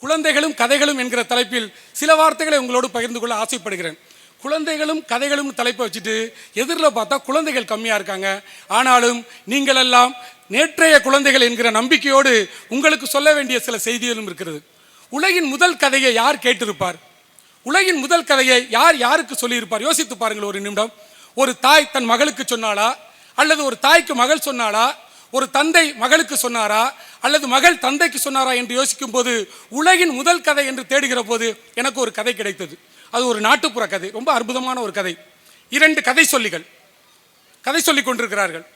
குழந்தைகளும் கதைகளும் என்கிற தலைப்பில் சில வார்த்தைகளை உங்களோடு பகிர்ந்து கொள்ள ஆசைப்படுகிறேன். குழந்தைகளும் கதைகளும் தலைப்பை வச்சுட்டு எதிரில் பார்த்தா குழந்தைகள் கம்மியாக இருக்காங்க. ஆனாலும் நீங்கள் எல்லாம் நேற்றைய குழந்தைகள் என்கிற நம்பிக்கையோடு உங்களுக்கு சொல்ல வேண்டிய சில செய்திகளும் இருக்கிறது. உலகின் முதல் கதையை யார் கேட்டிருப்பார்? உலகின் முதல் கதையை யார் யாருக்கு சொல்லியிருப்பார்? யோசித்து பாருங்கள் ஒரு நிமிடம். ஒரு தாய் தன் மகளுக்கு சொன்னாளா? அல்லது ஒரு தாய்க்கு மகள் சொன்னாளா? ஒரு தந்தை மகளுக்கு சொன்னாரா? அல்லது மகள் தந்தைக்கு சொன்னாரா என்று யோசிக்கும் போது உலகின் முதல் கதை என்று தேடுகிற போது எனக்கு ஒரு கதை கிடைத்தது. அது ஒரு நாட்டுப்புற கதை ரொம்ப அற்புதமான ஒரு கதை. இரண்டு கதை சொல்லிகள். கதை சொல்லிக் கொண்டிருக்கிறார்கள்.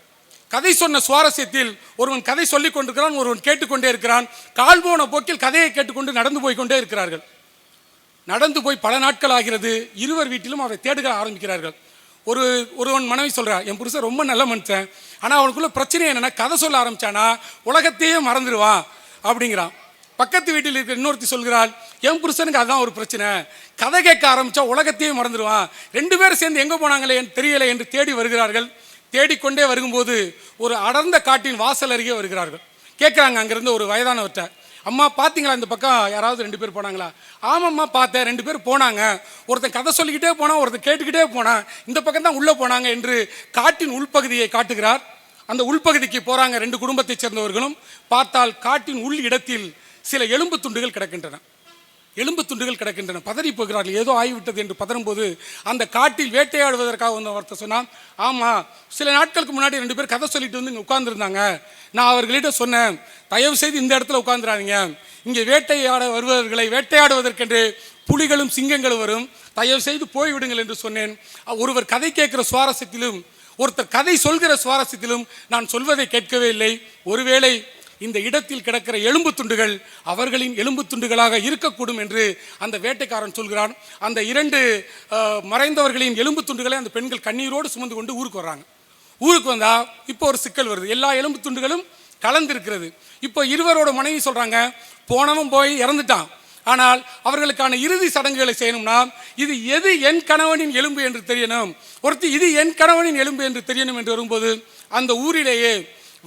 கதை சொன்ன சுவாரஸ்யத்தில் ஒருவன் கதை சொல்லிக் கொண்டிருக்கிறான் ஒருவன் கேட்டுக்கொண்டே இருக்கிறான். கால் போன போக்கில் கதையை கேட்டுக்கொண்டு நடந்து போய் கொண்டே இருக்கிறார்கள். நடந்து போய் பல நாட்கள் ஆகிறது. இருவர் வீட்டிலும் அவரை தேடுக ஆரம்பிக்கிறார்கள். ஒரு ஒருவன் மனைவி சொல்கிறான் என் புருஷன் ரொம்ப நல்ல மனுஷன். ஆனால் அவனுக்குள்ள பிரச்சனை என்னென்னா கதை சொல்ல ஆரம்பித்தானா உலகத்தையே மறந்துடுவான் அப்படிங்கிறான். பக்கத்து வீட்டில் இருக்கிற இன்னொருத்தி சொல்கிறாள் என் புருஷனுக்கு அதுதான் ஒரு பிரச்சனை. கதை கேட்க ஆரம்பித்தா உலகத்தையே மறந்துடுவான் ரெண்டு பேரும் சேர்ந்து எங்கே போனாங்களே என்று தெரியலை என்று தேடி வருகிறார்கள். தேடிக்கொண்டே வரும்போது ஒரு அடர்ந்த காட்டின் வாசல் அருகே வருகிறார்கள். கேட்குறாங்க அங்கேருந்து ஒரு வயதானவர்கிட்ட அம்மா பார்த்தீங்களா இந்த பக்கம்? யாராவது ரெண்டு பேர் போனாங்களா? ஆமாம்மா பார்த்தேன். ரெண்டு பேர் போனாங்க. ஒருத்தன் கதை சொல்லிக்கிட்டே போனான் ஒருத்தன் கேட்டுக்கிட்டே போனான். இந்த பக்கம் தான் உள்ளே போனாங்க என்று காட்டின் உள்பகுதியை காட்டுகிறார். அந்த உள்பகுதிக்கு போகிறாங்க ரெண்டு குடும்பத்தைச் சேர்ந்தவர்களும். பார்த்தால் காட்டின் உள் இடத்தில் சில எலும்பு துண்டுகள் கிடக்கின்றன. எலும்பு துண்டுகள் கிடக்கின்றன. பதறி போகிறார்கள். ஏதோ ஆகிவிட்டது என்று பதறும்போது அந்த காட்டில் வேட்டையாடுவதற்காக வந்த ஒருத்தர் சொன்னான் ஆமாம் சில நாட்களுக்கு முன்னாடி ரெண்டு பேர் கதை சொல்லிட்டு வந்து இங்கே உட்கார்ந்துருந்தாங்க. நான் அவர்களிடம் சொன்னேன் தயவு செய்து இந்த இடத்துல உட்காந்துறாதீங்க இங்கே வேட்டையாட வருபவர்களை வேட்டையாடுவதற்கென்று புலிகளும் சிங்கங்களும் வரும். தயவு செய்து போய்விடுங்கள் என்று சொன்னேன். ஒருவர் கதை கேட்கிற சுவாரஸ்யத்திலும் ஒருத்தர் கதை சொல்கிற சுவாரஸ்யத்திலும் நான் சொல்வதை கேட்கவே இல்லை. ஒருவேளை இந்த இடத்தில் கிடக்கிற எலும்பு துண்டுகள் அவர்களின் எலும்பு துண்டுகளாக இருக்கக்கூடும் என்று அந்த வேட்டைக்காரன் சொல்கிறான். அந்த இரண்டு மறைந்தவர்களின் எலும்பு துண்டுகளை அந்த பெண்கள் கண்ணீரோடு சுமந்து கொண்டு ஊருக்கு வர்றாங்க. ஊருக்கு வந்தால் இப்போ ஒரு சிக்கல் வருது. எல்லா எலும்பு துண்டுகளும் கலந்திருக்கிறது. இப்போ இருவரோட மனைவி சொல்கிறாங்க போனவன் போய் இறந்துட்டான். ஆனால் அவர்களுக்கான இறுதி சடங்குகளை செய்யணும்னா இது எது என் கணவனின் எலும்பு என்று தெரியணும். ஒருத்தி இது என் கணவனின் எலும்பு என்று தெரியணும் என்று வரும்போது அந்த ஊரிலேயே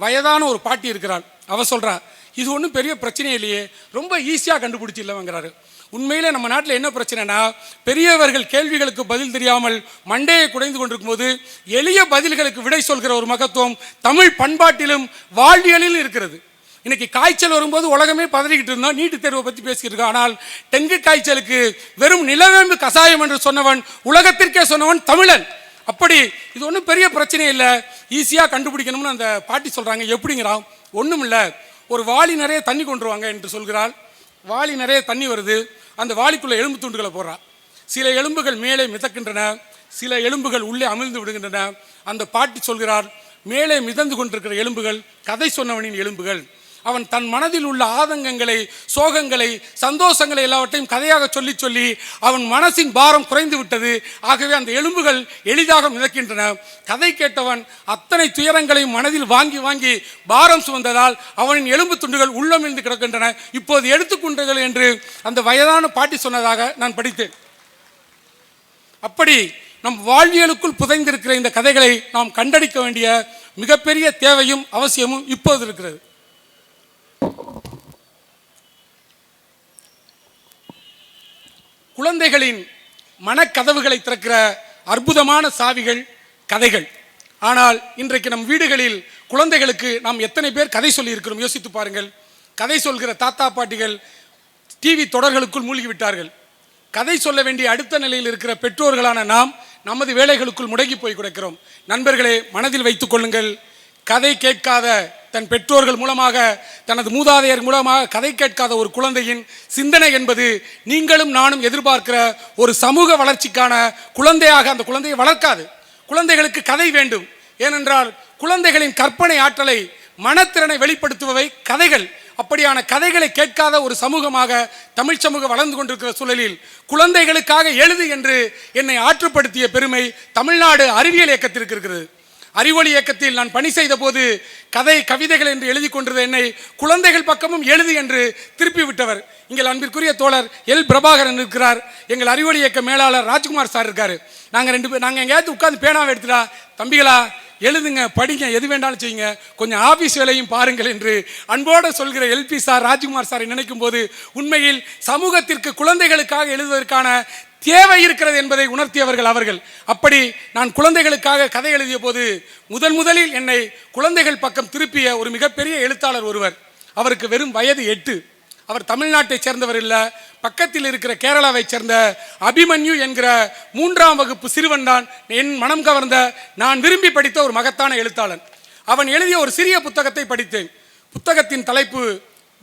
வயதான ஒரு பாட்டி இருக்கிறாள். அவ சொல்றா இது ஒன்றும் பெரிய பிரச்சனை இல்லையே ரொம்ப ஈஸியாக கண்டுபிடிச்சிடலவங்கிறாரு உண்மையிலே நம்ம நாட்டில் என்ன பிரச்சனைனா பெரியவர்கள் கேள்விகளுக்கு பதில் தெரியாமல் மண்டையை குடைந்து கொண்டிருக்கும் போது எளிய பதில்களுக்கு விடை சொல்கிற ஒரு மகத்துவம் தமிழ் பண்பாட்டிலும் வாழ்வியலிலும் இருக்கிறது. இன்னைக்கு காய்ச்சல் வரும்போது உலகமே பதறிக்கிட்டு இருந்தோம் நீட்டு தேர்வை பற்றி பேசிக்கிட்டு இருக்கோம் ஆனால் டெங்கு காய்ச்சலுக்கு வெறும் நிலவேம்பு கசாயம் என்று சொன்னவன் உலகத்திற்கே சொன்னவன் தமிழன். அப்படி இது ஒன்றும் பெரிய பிரச்சனை இல்லை ஈஸியாக கண்டுபிடிக்கணும்னு அந்த பாட்டி சொல்கிறாங்க எப்படிங்கிறான்? ஒன்றும் இல்லை ஒரு வாளி நிறைய தண்ணி கொண்டு வாங்க என்று சொல்கிறாள். வாளி நிறைய தண்ணி வருது அந்த வாளிக்குள்ளே எலும்பு துண்டுகளை போடுறா. சில எலும்புகள் மேலே மிதக்கின்றன சில எலும்புகள் உள்ளே அமிழ்ந்து விடுகின்றன. அந்த பாட்டி சொல்கிறார் மேலே மிதந்து கொண்டிருக்கிற எலும்புகள் கதை சொன்னவனின் எலும்புகள். அவன் தன் மனதில் உள்ள ஆதங்கங்களை சோகங்களை சந்தோஷங்களை எல்லாவற்றையும் கதையாக சொல்லி சொல்லி அவன் மனசின் பாரம் குறைந்து விட்டது. ஆகவே அந்த எலும்புகள் எளிதாக மிதக்கின்றன. கதை கேட்டவன் அத்தனை துயரங்களையும் மனதில் வாங்கி வாங்கி பாரம் சுமந்ததால் அவனின் எலும்பு துண்டுகள் உள்ளமிழ்ந்து கிடக்கின்றன. இப்போது எடுத்துக்கொண்டீர்கள் என்று அந்த வயதான பாட்டி சொன்னதாக நான் படித்தேன். அப்படி நம் வாழ்வியலுக்குள் புதைந்திருக்கிற இந்த கதைகளை நாம் கண்டடிக்க வேண்டிய மிகப்பெரிய தேவையும் அவசியமும் இப்போது இருக்கிறது. குழந்தைகளின் மனக்கதவுகளை திறக்கிற அற்புதமான சாவிகள் கதைகள். ஆனால் இன்றைக்கு நம் வீடுகளில் குழந்தைகளுக்கு நாம் எத்தனை பேர் கதை சொல்லியிருக்கிறோம்? யோசித்து பாருங்கள். கதை சொல்கிற தாத்தா பாட்டிகள் டிவி தொடர்களுக்குள் மூழ்கிவிட்டார்கள். கதை சொல்ல வேண்டிய அடுத்த நிலையில் இருக்கிற பெற்றோர்களான நாம் நமது வேலைகளுக்குள் முடங்கி போய் கிடக்கிறோம். நண்பர்களே மனதில் வைத்துக் கொள்ளுங்கள். கதை கேட்காத தன் பெற்றோர்கள் மூலமாக தனது மூதாதையர் மூலமாக கதை கேட்காத ஒரு குழந்தையின் சிந்தனை என்பது நீங்களும் நானும் எதிர்பார்க்கிற ஒரு சமூக வளர்ச்சிக்கான குழந்தையாக அந்த குழந்தையை வளர்க்காது. குழந்தைகளுக்கு கதை வேண்டும். ஏனென்றால் குழந்தைகளின் கற்பனை ஆற்றலை மனத்திறனை வெளிப்படுத்துபவை கதைகள். அப்படியான கதைகளை கேட்காத ஒரு சமூகமாக தமிழ் சமூகம் வளர்ந்து கொண்டிருக்கிற சூழலில் குழந்தைகளுக்காக எழுது என்று என்னை ஆற்றுப்படுத்திய பெருமை தமிழ்நாடு அறிவியல் இயக்கத்திற்கு இருக்கிறது. அறிவொளி இயக்கத்தில் நான் பணி செய்த போது கதை கவிதைகள் என்று எழுதி கொண்டிருந்த என்னை குழந்தைகள் பக்கமும் எழுது என்று திருப்பி விட்டவர். எங்கள் அன்பிற்குரிய தோழர் எல். பிரபாகரன் இருக்கிறார். எங்கள் அறிவொளி இயக்க மேலாளர் ராஜ்குமார் சார் இருக்காரு. நாங்கள் ரெண்டு பேர் நாங்கள் எங்கேயாவது உட்காந்து பேனாவை எடுத்துடா தம்பிகளா எழுதுங்க படிங்க எது வேண்டாலும் செய்யுங்க. கொஞ்சம் ஆபீஸ் வேலையும் பாருங்கள் என்று அன்போடு சொல்கிற எல்பி சார் ராஜ்குமார் சாரை நினைக்கும் போது உண்மையில் சமூகத்திற்கு குழந்தைகளுக்காக எழுதுவதற்கான தேவை இருக்கிறது என்பதை உணர்த்தியவர்கள் அவர்கள். அப்படி நான் குழந்தைகளுக்காக கதை எழுதிய போது முதன் முதலில் என்னை குழந்தைகள் பக்கம் திருப்பிய ஒரு மிகப்பெரிய எழுத்தாளர் ஒருவர். அவருக்கு வெறும் வயது எட்டு. அவர் தமிழ்நாட்டை சேர்ந்தவர் இல்லை. பக்கத்தில் இருக்கிற கேரளாவைச் சேர்ந்த அபிமன்யு என்கிற மூன்றாம் வகுப்பு சிறுவன் தான் என் மனம் கவர்ந்த நான் விரும்பி படித்த ஒரு மகத்தான எழுத்தாளன். அவன் எழுதிய ஒரு சிறிய புத்தகத்தை படித்தேன். புத்தகத்தின் தலைப்பு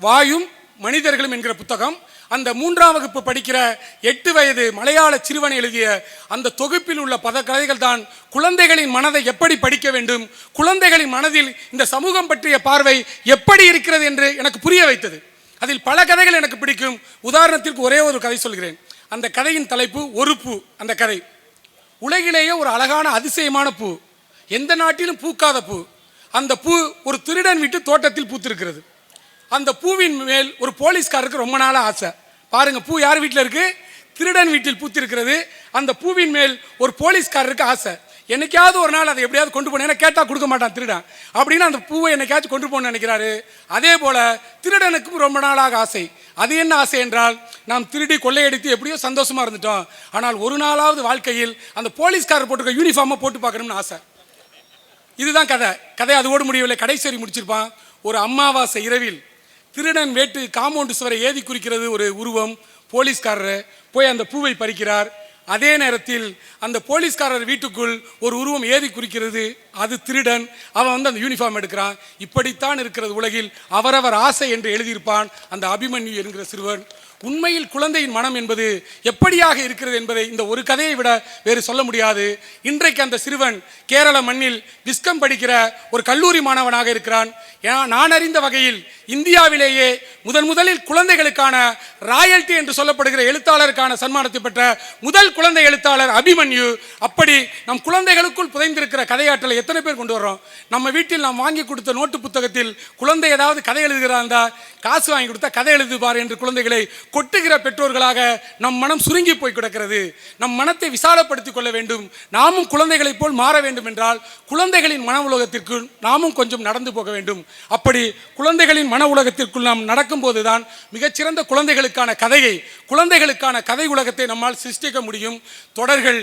வாயும் மனிதர்களும் என்கிற புத்தகம். அந்த மூன்றாம் வகுப்பு படிக்கிற எட்டு வயது மலையாள சிறுவன் எழுதிய அந்த தொகுப்பில் உள்ள பத கதைகள் தான் குழந்தைகளின் மனதை எப்படி படிக்க வேண்டும் குழந்தைகளின் மனதில் இந்த சமூகம் பற்றிய பார்வை எப்படி இருக்கிறது என்று எனக்கு புரிய வைத்தது. அதில் பல கதைகள் எனக்கு பிடிக்கும். உதாரணத்திற்கு ஒரே ஒரு கதை சொல்கிறேன். அந்த கதையின் தலைப்பு ஒரு பூ அந்த கதை. உலகிலேயே ஒரு அழகான அதிசயமான பூ. எந்த நாட்டிலும் பூக்காத பூ. அந்த பூ ஒரு திருடன் வீட்டு தோட்டத்தில் பூத்திருக்கிறது. அந்த பூவின் மேல் ஒரு போலீஸ்காரருக்கு ரொம்ப நாளாக ஆசை. பாருங்கள் பூ யார் வீட்டில் இருக்குது திருடன் வீட்டில் பூத்திருக்கிறது. அந்த பூவின் மேல் ஒரு போலீஸ்காரருக்கு ஆசை. என்னைக்காவது ஒரு நாள் அதை எப்படியாவது கொண்டு போனேன். கேட்டால் கொடுக்க மாட்டான் திருடன். அப்படின்னு அந்த பூவை என்னைக்காச்சும் கொண்டு போகணும்னு நினைக்கிறாரு. அதே போல திருடனுக்கும் ரொம்ப நாளாக ஆசை. அது என்ன ஆசை என்றால் நாம் திருடி கொள்ளையடித்து எப்படியோ சந்தோஷமா இருந்துட்டோம். ஆனால் ஒரு நாளாவது வாழ்க்கையில் அந்த போலீஸ்காரர் போட்டுக்க யூனிஃபார்மை போட்டு பார்க்கணும்னு ஆசை. இதுதான் கதை. கதை அதோடு முடியவில்லை. கடைசி முடிச்சிருப்பான். ஒரு அம்மாவாசை இரவில் திருடன் வேட்டு காம்பவுண்டு சுவரை ஏதி குறிக்கிறது ஒரு உருவம். போலீஸ்காரர் போய் அந்த பூவை பறிக்கிறார். அதே நேரத்தில் அந்த போலீஸ்காரர் வீட்டுக்குள் ஒரு உருவம் ஏறி குறிக்கிறது. அது திருடன். அவன் வந்து அந்த யூனிஃபார்ம் எடுக்கிறான். இப்படித்தான் இருக்கிறது உலகில். அவரவர் ஆசை என்று எழுதியிருப்பான் அந்த அபிமன்யு என்கிற சிறுவன். உண்மையில் குழந்தையின் மனம் என்பது எப்படியாக இருக்கிறது என்பதை இந்த ஒரு கதையை விட வேறு சொல்ல முடியாது. இன்றைக்கு அந்த சிறுவன் கேரள மண்ணில் விஸ்கம் படிக்கிற ஒரு கல்லூரி மாணவனாக இருக்கிறான். நான் அறிந்த வகையில் இந்தியாவிலேயே முதன் முதலில் குழந்தைகளுக்கான ராயல்டி என்று சொல்லப்படுகிற எழுத்தாளருக்கான சன்மானத்தை பெற்ற முதல் குழந்தை எழுத்தாளர் அபிமன்யு அப்படி நம் குழந்தைகளுக்குள் புதைந்திருக்கிற கதையாற்றலை எத்தனை பேர் கொண்டு வர்றோம்? நம்ம வீட்டில் நாம் வாங்கி கொடுத்த நோட்டு புத்தகத்தில் குழந்தை ஏதாவது கதை எழுதுகிறாந்தா காசு வாங்கி கொடுத்தா கதை எழுதுவார் என்று குழந்தைகளை கொட்டுகிற பெற்றோர்களாக நம் மனம் சுருங்கி போய் கிடக்கிறது. நம் மனத்தை விசாலப்படுத்திக் கொள்ள வேண்டும். நாமும் குழந்தைகளைப் போல் மாற வேண்டும் என்றால் குழந்தைகளின் மன உலகத்திற்கு நாமும் கொஞ்சம் நடந்து போக வேண்டும். அப்படி குழந்தைகளின் மன உலகத்திற்குள் நாம் நடக்கும்போது தான் மிகச்சிறந்த குழந்தைகளுக்கான கதையை குழந்தைகளுக்கான கதை உலகத்தை நம்மால் சிருஷ்டிக்க முடியும். தொடர்கள்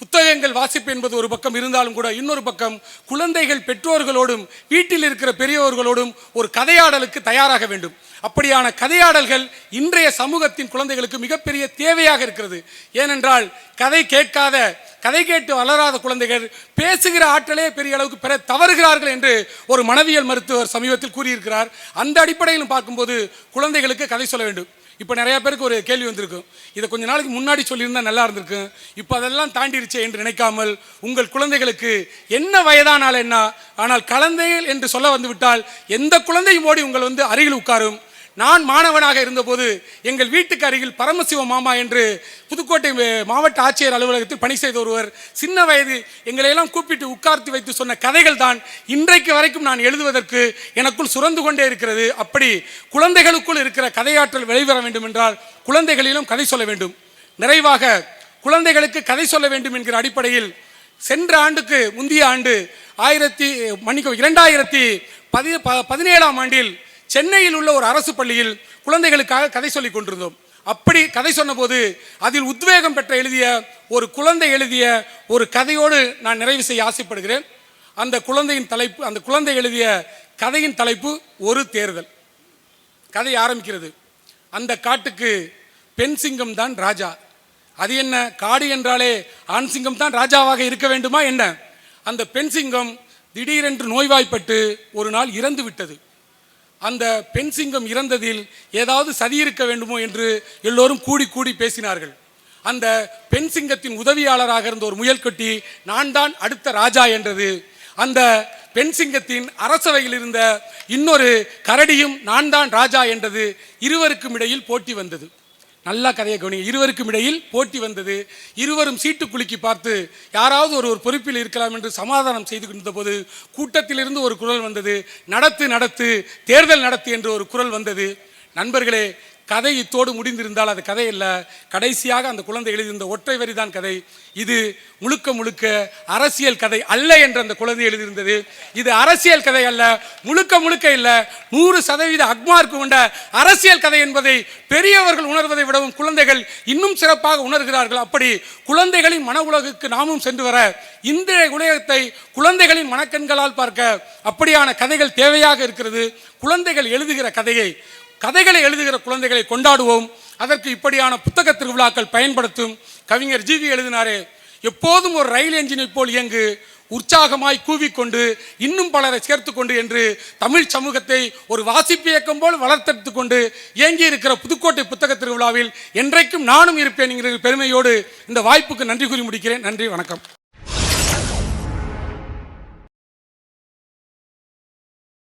புத்தகங்கள் வாசிப்பு என்பது ஒரு பக்கம் இருந்தாலும் கூட இன்னொரு பக்கம் குழந்தைகள் பெற்றோர்களோடும் வீட்டில் இருக்கிற பெரியவர்களோடும் ஒரு கதையாடலுக்கு தயாராக வேண்டும். அப்படியான கதையாடல்கள் இன்றைய சமூகத்தின் குழந்தைகளுக்கு மிகப்பெரிய தேவையாக இருக்கிறது. ஏனென்றால் கதை கேட்காத கதை கேட்டு வளராத குழந்தைகள் பேசுகிற ஆற்றலே பெரிய அளவுக்கு பெற தவறுகிறார்கள் என்று ஒரு மனவியல் மருத்துவர் சமீபத்தில் கூறியிருக்கிறார். அந்த அடிப்படையிலும் பார்க்கும்போது குழந்தைகளுக்கு கதை சொல்ல வேண்டும். இப்போ நிறைய பேருக்கு ஒரு கேள்வி வந்திருக்கும் இதை கொஞ்ச நாளைக்கு முன்னாடி சொல்லியிருந்தால் நல்லா இருந்திருக்கும் இப்போ அதெல்லாம் தாண்டிருச்சே என்று நினைக்காமல் உங்கள் குழந்தைகளுக்கு என்ன வயதானால் என்ன ஆனால் கலந்தைகள் என்று சொல்ல வந்துவிட்டால் எந்த குழந்தையும் ஓடி உங்கள் வந்து அருகில் உட்காரும். நான் மாணவனாக இருந்தபோது எங்கள் வீட்டுக்கு அருகில் பரமசிவ மாமா என்று புதுக்கோட்டை மாவட்ட ஆட்சியர் அலுவலகத்தில் பணி செய்த ஒருவர் சின்ன வயது எங்களை எல்லாம் கூப்பிட்டு உட்கார்த்து வைத்து சொன்ன கதைகள் தான் இன்றைக்கு வரைக்கும் நான் எழுதுவதற்கு எனக்குள் சுரந்து கொண்டே இருக்கிறது. அப்படி குழந்தைகளுக்குள் இருக்கிற கதையாற்றல் வெளிவர வேண்டும் என்றால் குழந்தைகளிலும் கதை சொல்ல வேண்டும். நிறைவாக குழந்தைகளுக்கு கதை சொல்ல வேண்டும் என்கிற அடிப்படையில் சென்ற ஆண்டுக்கு முந்தைய ஆண்டு ஆயிரத்தி மன்னிக்கவும் இரண்டாயிரத்தி பதி ப- பதினேழாம் ஆண்டில் சென்னையில் உள்ள ஒரு அரசு பள்ளியில் குழந்தைகளுக்காக கதை சொல்லிக் கொண்டிருந்தோம். அப்படி கதை சொன்னபோது அதில் உத்வேகம் பெற்ற எழுதிய ஒரு குழந்தை எழுதிய ஒரு கதையோடு நான் நிறைவு செய்ய ஆசைப்படுகிறேன். அந்த குழந்தையின் தலைப்பு அந்த குழந்தை எழுதிய கதையின் தலைப்பு ஒரு தேர்தல். கதை ஆரம்பிக்கிறது. அந்த காட்டுக்கு பெண் சிங்கம் தான் ராஜா. அது என்ன? காடு என்றாலே ஆண் சிங்கம் தான் ராஜாவாக இருக்க வேண்டுமா என்ன? அந்த பெண் சிங்கம் திடீரென்று நோய்வாய்ப்பட்டு ஒரு நாள் இறந்து விட்டது அந்த பெண் சிங்கம் இறந்ததில் ஏதாவது சதி இருக்க வேண்டுமோ என்று எல்லோரும் கூடி கூடி பேசினார்கள். அந்த பெண் சிங்கத்தின் உதவியாளராக இருந்த ஒரு முயல்கொட்டி நான் தான் அடுத்த ராஜா என்றது. அந்த பெண் சிங்கத்தின் அரசவையில் இருந்த இன்னொரு கரடியும் நான் தான் ராஜா என்றது இருவருக்கும் இடையில் போட்டி வந்தது. நல்லா கதையை கவனிங்க. இருவருக்கும் இடையில் போட்டி வந்தது. இருவரும் சீட்டு குலுக்கி பார்த்து யாராவது ஒரு ஒரு பொறுப்பில் இருக்கலாம் என்று சமாதானம் செய்து கொண்ட போது கூட்டத்திலிருந்து ஒரு குரல் வந்தது. நடத்து நடத்து தேர்தல் நடத்து என்று ஒரு குரல் வந்தது. நண்பர்களே கதை இத்தோடு முடிந்திருந்தால் அது கதை இல்லை. கடைசியாக அந்த குழந்தை எழுதியிருந்த ஒற்றை வரிதான் கதை. இது முழுக்க முழுக்க அரசியல் கதை அல்ல என்று அந்த குழந்தை எழுதியிருந்தது. இது அரசியல் கதை அல்ல முழுக்க முழுக்க இல்லை. நூறு சதவீத அக்மார்க்கு கொண்ட அரசியல் கதை என்பதை பெரியவர்கள் உணர்வதை விடவும் குழந்தைகள் இன்னும் சிறப்பாக உணர்கிறார்கள். அப்படி குழந்தைகளின் மன உலகுக்கு நாமும் சென்று வர இந்த உலகத்தை குழந்தைகளின் மனக்கண்களால் பார்க்க அப்படியான கதைகள் தேவையாக இருக்கிறது. குழந்தைகள் எழுதுகிற கதையை கதைகளை எழுதுகிற குழந்தைகளை கொண்டாடுவோம். அதற்கு இப்படியான புத்தக திருவிழாக்கள் பயன்படுத்தும். கவிஞர் ஜிவி எழுதினாரே எப்போதும் ஒரு ரயில் என்ஜினை போல் இயங்கு. உற்சாகமாய் கூவிக்கொண்டு இன்னும் பலரை சேர்த்துக்கொண்டு என்று தமிழ் சமூகத்தை ஒரு வாசிப்பு இயக்கம் போல் வளர்த்தெடுத்து கொண்டு இயங்கி இருக்கிற புதுக்கோட்டை புத்தக திருவிழாவில் என்றைக்கும் நானும் இருப்பேன் என்கிற பெருமையோடு இந்த வாய்ப்புக்கு நன்றி கூறி முடிக்கிறேன். நன்றி வணக்கம்.